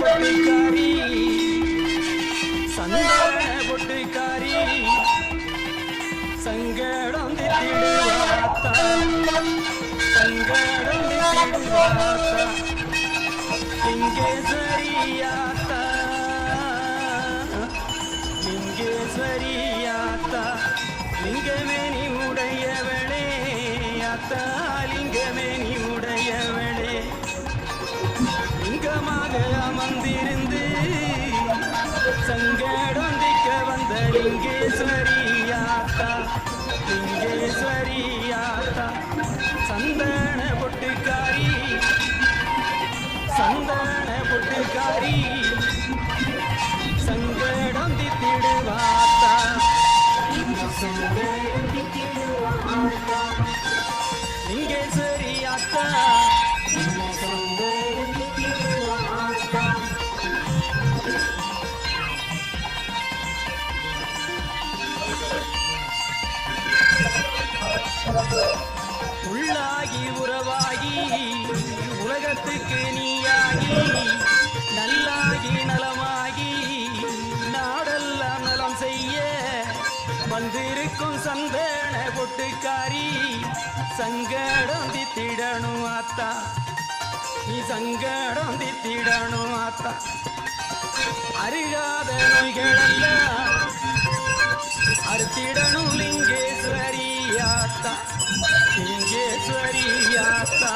பொட்டுக்காரி சந்தன பொட்டுக்காரி சங்கடம் திட்டிடுவாத்தா சங்கடம் திட்டிடுவாத்தா இங்கே சரியாத்தா. ஈஸ்வரியாத்தா சரியாத்தா லிங்கமேனி உடையவளே அத்தா லிங்கமேனி உடையவளே. லிங்கமாக அமர்ந்திருந்து சங்கடொந்திக்க வந்த லிங்கேஸ்வரியாத்தா லிங்கேஸ்வரியாத்தா சந்தன பொட்டுக்காரி சந்தன பொட்டுக்காரி. உள்ளாகி உறவாகி உலகத்துக்கு நீயாகி நல்லாகி நலமாகி வந்திருக்கும் சந்தன பொட்டுக்காரி சங்கடம் தித்திடணும் ஆத்தா. நீ சங்கடம் தித்திடணும் ஆத்தா. அருகாத நோய்களெல்லாம் அறுத்திடணும் லிங்கேஸ்வரி ஆத்தா. லிங்கேஸ்வரி ஆத்தா.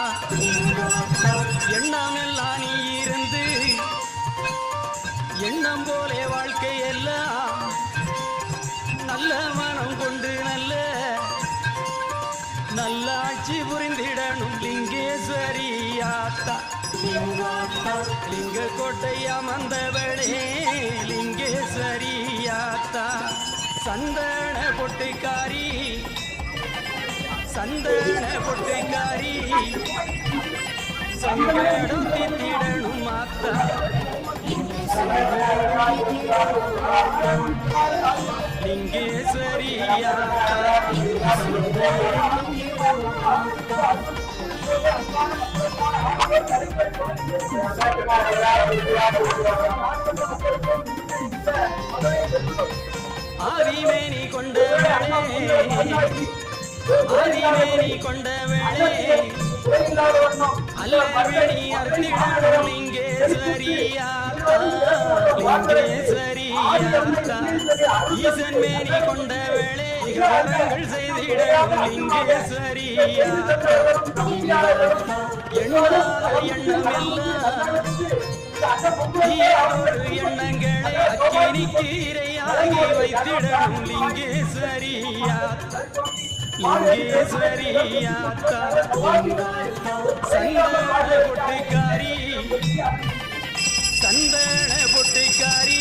கோட்டை அமர்ந்தவளே லிங்கேஸ்வரியாத்தா. சந்தன பொட்டுக்காரி சந்தன பொட்டுக்காரி. சந்தனம் தித்திடணும் மாத்தா ஆதிமேனி கொண்டவளே ஆதிமேனி கொண்டவளே இங்கே அர்த்திடணும் இங்கே லிங்கேஸ்வரியாத்தா ஈசன் மேனி கொண்டவளே காரங்கள் எண்ணங்களை அக்கினிக்கு வைத்திடணும் லிங்கேஸ்வரியாத்தா லிங்கேஸ்வரியாத்தா சந்தன பொட்டுக்காரி. சந்தன பொட்டுக்காரி.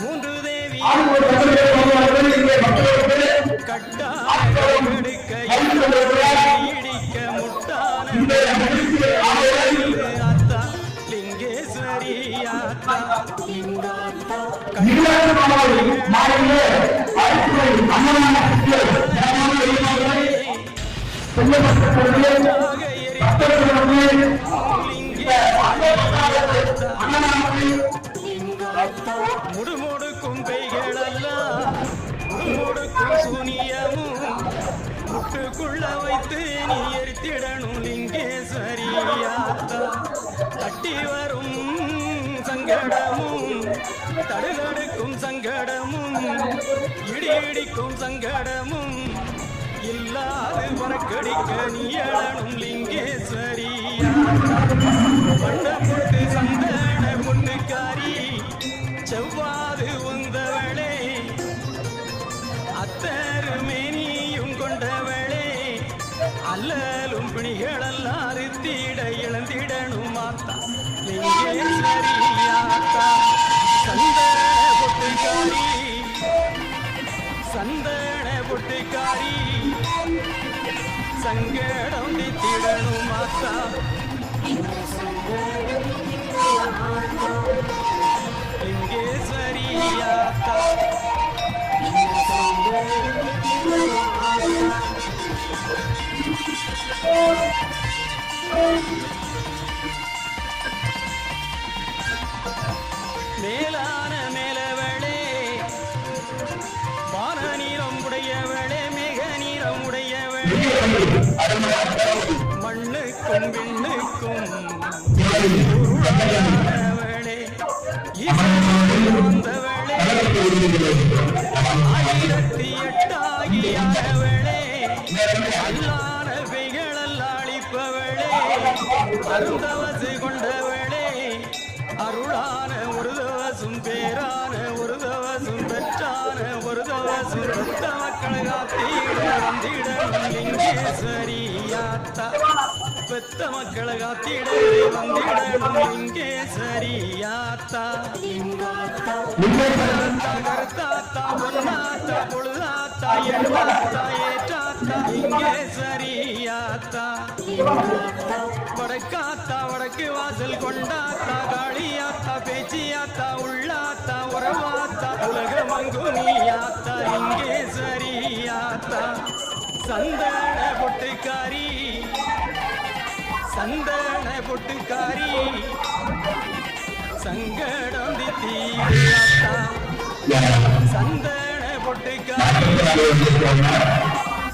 மூன்று தேவி கட்டாயம் எடுக்க இடிக்க முட்டான அத்தா லிங்கேஸ்வரி ஆத்தா முடுமுடுக்கும் கைகளெல்லாம் முடுமுடுக்கும் சூனியமும் முட்டுக்குள்ள வைத்து நீ எரித்திடணும் லிங்கேஸ்வரியாத்தா தட்டி வரும் சங்கடமும் தடுதடுக்கும் சங்கடமும் இடி இடிக்கும் சங்கடமும். இல்லாது பறக்கடிக்க நீ எழனும் எழணும் லிங்கேஸ்வரியா வண்ணப்பட்டு சந்தன பொட்டுக்காரி செவ்வாது உந்தவளே. அத்தரு மேனியும் கொண்டவளே. அல்லலும் பிணிகளெல்லாம் தீட இழந்திடணும் மாத்தா லிங்கேஸ்வரியாத்தா சந்தன பொட்டுக்காரி சந்தன பொட்டுக்காரி. சங்கடம் திடணும் மாத்தா லிங்கேஸ்வரியாத்தா மேலான மண்ணுக்கும் விண்ணுக்கும் உருளானவளே வந்தவளே ஆயிரத்தி எட்டாகியானவளே. அல்லான பெய்களல்ல அளிப்பவளே அருந்தவசு கொண்டவளே. அருளான ஒரு தவசும் பேரான ஒரு தவசும் பெற்றான ஒரு தவசும் பெற்ற மக்களை காத்தீட வந்திடணும் லிங்கேஸ்வரியாத்தா பெத்த மக்களை காத்திட வந்திடணும் லிங்கேஸ்வரியாத்தா கருத்தாத்தா பொன்னாத்தா பொழுதாத்தா எண்ணாத்தா இங்கே சரியாத்தா வடக்காத்தா வடக்கு வாசல் கொண்டாத்தா காளியாத்தா பேச்சியாத்தா உள்ளாத்தா உறவாத்தா உலக மங்குனியாத்தா இங்கே சரியாத்தா சந்தன பொட்டுக்காரி சந்தன பொட்டுக்காரி சங்கடம் தித்தியாத்தா. சந்தன பொட்டுக்காரி.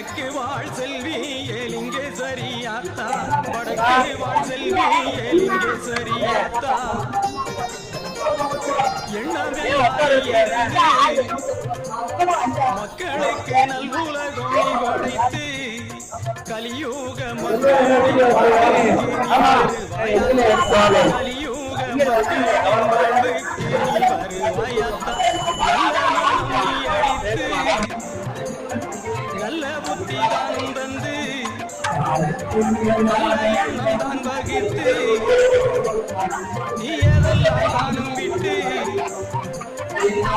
வடக்கு வாழ் செல்வி ஏலிங்கே சரியாத்தா வடக்கு வாழ் செல்வி ஏலிங்கே சரியாத்தா. மக்களுக்கு நல்வுலகம் படைத்து கலியுக மக்களின் கலியுக மக்களின் புத்தி தான் தந்து தான் வகித்து நீ எதெல்லாம் தானும் விட்டு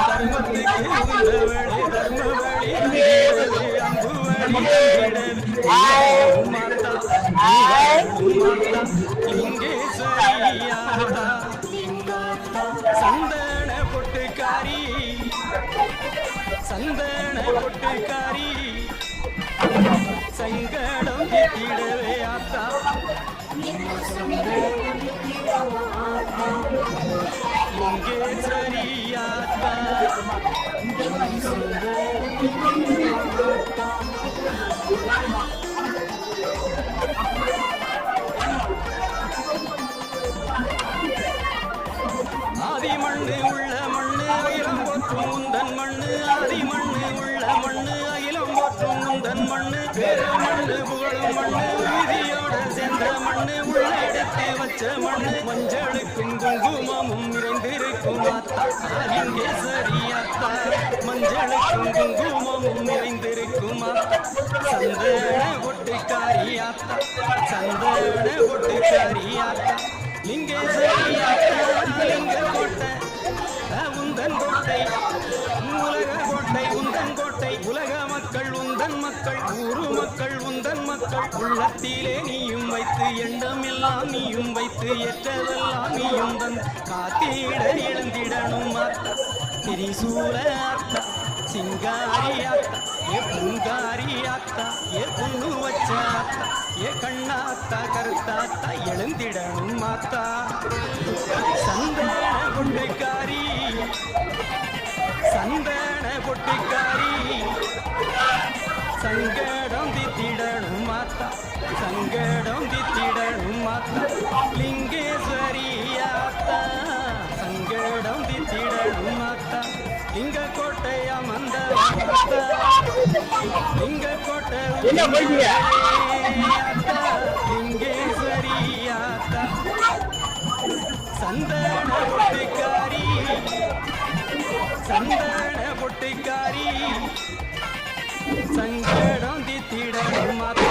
தர்மத்துக்கு உந்தவளே தர்ம வழி அன்பு வழி சந்தன பொட்டுக்காரி சந்தன பொட்டுக்காரி சங்கடம் தீட்டிடவே ஆத்தா லிங்கேஸ்வரியாத்தா ஆதி மண்ணு உள்ளெடுத்து வச்ச மண்ணு மஞ்சளுக்கும் குங்குமமும் நிறைந்திருக்கும். இங்கே சரியாத்தா மஞ்சளுக்கும் குங்குமமும் நிறைந்திருக்கும். சந்தன ஒட்டுக்காரியாத்தா சந்தன ஒட்டுக்காரியாத்தா இங்கே சரியாத்தா லிங்க கோட்டை உந்தன் கோட்டை. உலக கோட்டை உந்தன் கோட்டை. உலக மக்கள் உந்தன் மக்கள் ஊரு மக்கள் உந்தன் மக்கள் உள்ளத்திலே நீயும் வைத்து எண்ணம் எல்லாம் நீயும் வைத்து ஏற்றதெல்லாம் நீயும் வந்து காத்திட எழுந்திடணும்? அத்தா திரிசூல அத்தா சிங்காரி அத்தா ஏ பூங்காரி அத்தா ஏ பொண்ணு வச்ச அத்தா ஏ கண்ணாத்தா கருத்தாத்தா எழுந்திடணும் மாத்தா சந்தன கொண்டைக்காரி சந்தன பொட்டிக்காரி சங்க சங்கடம் தித்திடணும் மாத்தா. லிங்கேஸ்வரி ஆத்தா சங்கடம் தித்திடணும் மாத்தா. லிங்க கோட்டை அமர்ந்த மாத்தா. லிங்க கோட்டை லிங்கேஸ்வரி ஆத்தா சந்தன பொட்டிக்காரி சந்தன பொட்டிக்காரி சங்கடம் தித்திடணும் மாத்தா.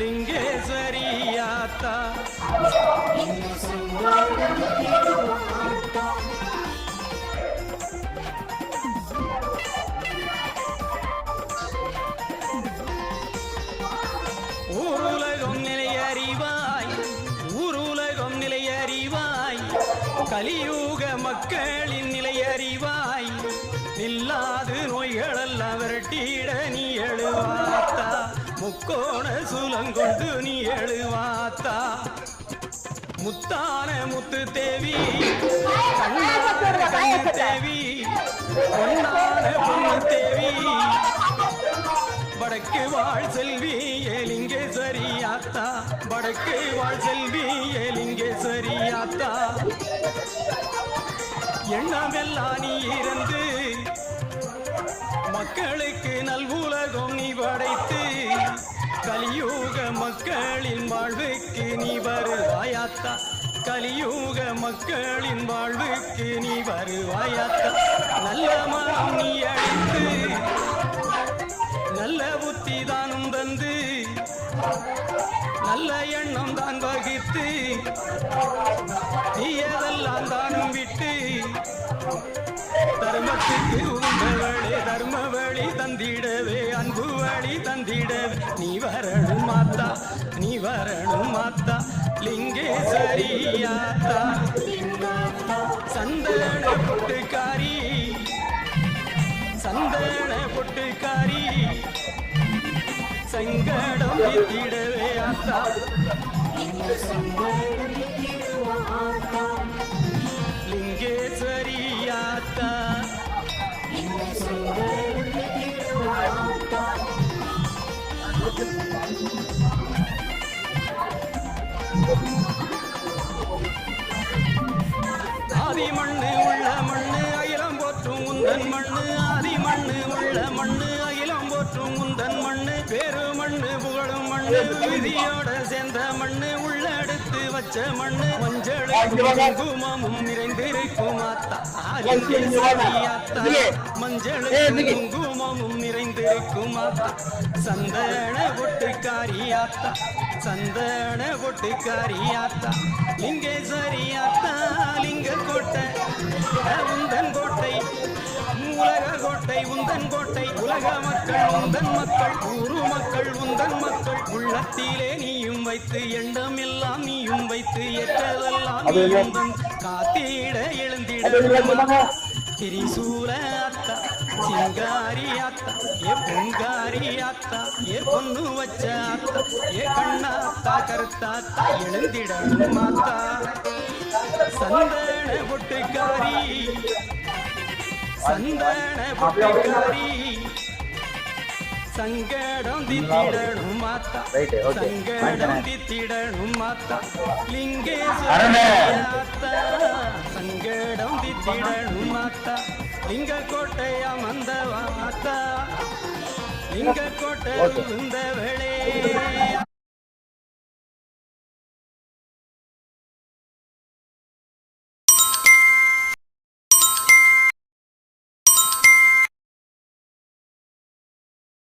லிங்கேஸ்வரி ஆத்தா சங்கடம் தித்திடு ஆத்தா மக்களின் நிலை அறிவாய் நில்லாது நோய்களெல்லாம் விரட்டிட நீ எழுவாத்தா? முக்கோண சுலங்கொண்டு நீ எழுவாத்தா? முத்தான முத்து தேவி தேவி பொன்னான பொண்ணு தேவி. வடக்கு வாழ் செல்வி ஏலிங்கேஸ்வரி சரியாத்தா வடக்கு வாழ் செல்வி ஏலிங்கேஸ்வரி சரியாத்தா எண்ணமெல்லாம் நீ இருந்து மக்களுக்கு நல்வுலகம் நீ படைத்து கலியுக மக்களின் வாழ்வுக்கு நீ வருவாயாத்தா. கலியுக மக்களின் வாழ்வுக்கு நீ வருவாயாத்தா. நல்ல மனம் நீ அழித்து நல்ல புத்தி தானும் தந்து நல்ல எண்ணம் தான் வகித்து தீயதெல்லாம் தானும் விட்டு தர்மத்துக்கு உந்தவளே தர்ம வழி தந்திடவே அன்பு வழி தந்திடவே. நீ வரணும் மாத்தா நீ வரணும் மாத்தா லிங்கேஸ்வரி ஆத்தா சந்தன பொட்டுக்காரி சந்தன பொட்டுக்காரி. சங்கடம் வித்திடவே ஆத்தா. லிங்கேஸ்வரி ஆத்தா. ஆதி மண்ணு உள்ள மண்ணு அகிலம் போற்றும் உந்தன் மண்ணு. ஆதி மண்ணு உள்ள மண்ணு அகிலம் போற்றும் உந்தன் மண்ணு. வேறு விதியோட சேர்ந்த மண்ணு உள்ளெடுத்து வச்ச மண்ணு மஞ்சள் குங்குமமும் நிறைந்திருக்கும் ஆத்தா. ஆதிங்கேஸ்வரி ஆத்தா. மஞ்சள் குங்குமமும் நிறைந்திருக்கும் சந்தன பொட்டுக்காரி ஆத்தா. சந்தன பொட்டுக்காரி ஆத்தா. லிங்கேஸ்வரி ஆத்தா லிங்க கோட்டை உந்தன் கோட்டை. உலக கோட்டை உந்தன் கோட்டை உலக மக்கள் உந்தன் மக்கள் ஊரு மக்கள் உந்தன் மக்கள். உள்ளத்திலே நீயும் வைத்து எண்ணம் எல்லாம் நீயும் வைத்து ஏற்றதெல்லாம் நீயும் தந்து காத்திட எழுந்திட திரிசூல அத்தா சிங்காரி அத்தா ஏ பொங்காரி அத்தா ஏ பொண்ணு வச்ச அத்தா ஏ கண்ணாத்தா கருத்தாத்தா எழுந்திடணும் மாத்தா. சந்தன பொட்டுக்காரி சந்தன பொட்டுக்காரி சங்கடம் தித்திடணும் மாத்தா. சங்கடம் தித்திடணும் மாத்தா. லிங்கேஸ்வரி அரணே. ஆத்தா சங்கடம் தித்திடணும் மாத்தா. லிங்க கோட்டை அமர்ந்த மாத்தா லிங்க கோட்டை Okay. உந்த வேளே.